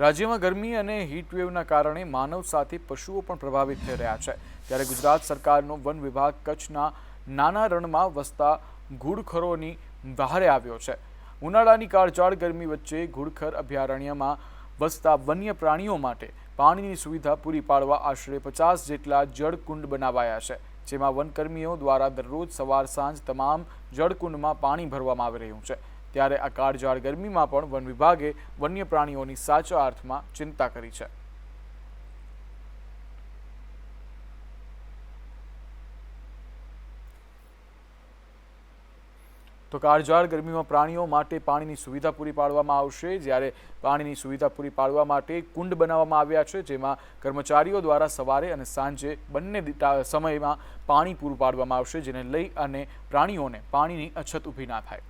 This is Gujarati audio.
રાજ્યમાં ગરમી અને હીટવેવના કારણે માનવ સાથે પશુઓ પણ પ્રભાવિત થઈ રહ્યા છે. ત્યારે ગુજરાત સરકારનો વન વિભાગ કચ્છના નાના રણમાં વસતા ઘુડખરોની વહારે આવ્યો છે. ઉનાળાની કાળજાળ ગરમી વચ્ચે ઘુડખર અભયારણ્યમાં વસતા વન્ય પ્રાણીઓ માટે પાણીની સુવિધા પૂરી પાડવા આશરે પચાસ જેટલા જળકુંડ બનાવાયા છે, જેમાં વનકર્મીઓ દ્વારા દરરોજ સવાર સાંજ તમામ જળકુંડમાં પાણી ભરવામાં આવી રહ્યું છે. ત્યારે આ કાળઝાળ ગરમીમાં પણ વન વિભાગે વન્ય પ્રાણીઓની સાચા અર્થમાં ચિંતા કરી છે. તો કાળઝાળ ગરમીમાં પ્રાણીઓ માટે પાણીની સુવિધા પૂરી પાડવામાં આવશે. જ્યારે પાણીની સુવિધા પૂરી પાડવા માટે કુંડ બનાવવામાં આવ્યા છે, જેમાં કર્મચારીઓ દ્વારા સવારે અને સાંજે બંને સમયમાં પાણી પૂરું પાડવામાં આવશે, જેને લઈ અને પ્રાણીઓને પાણીની અછત ઊભી ના થાય.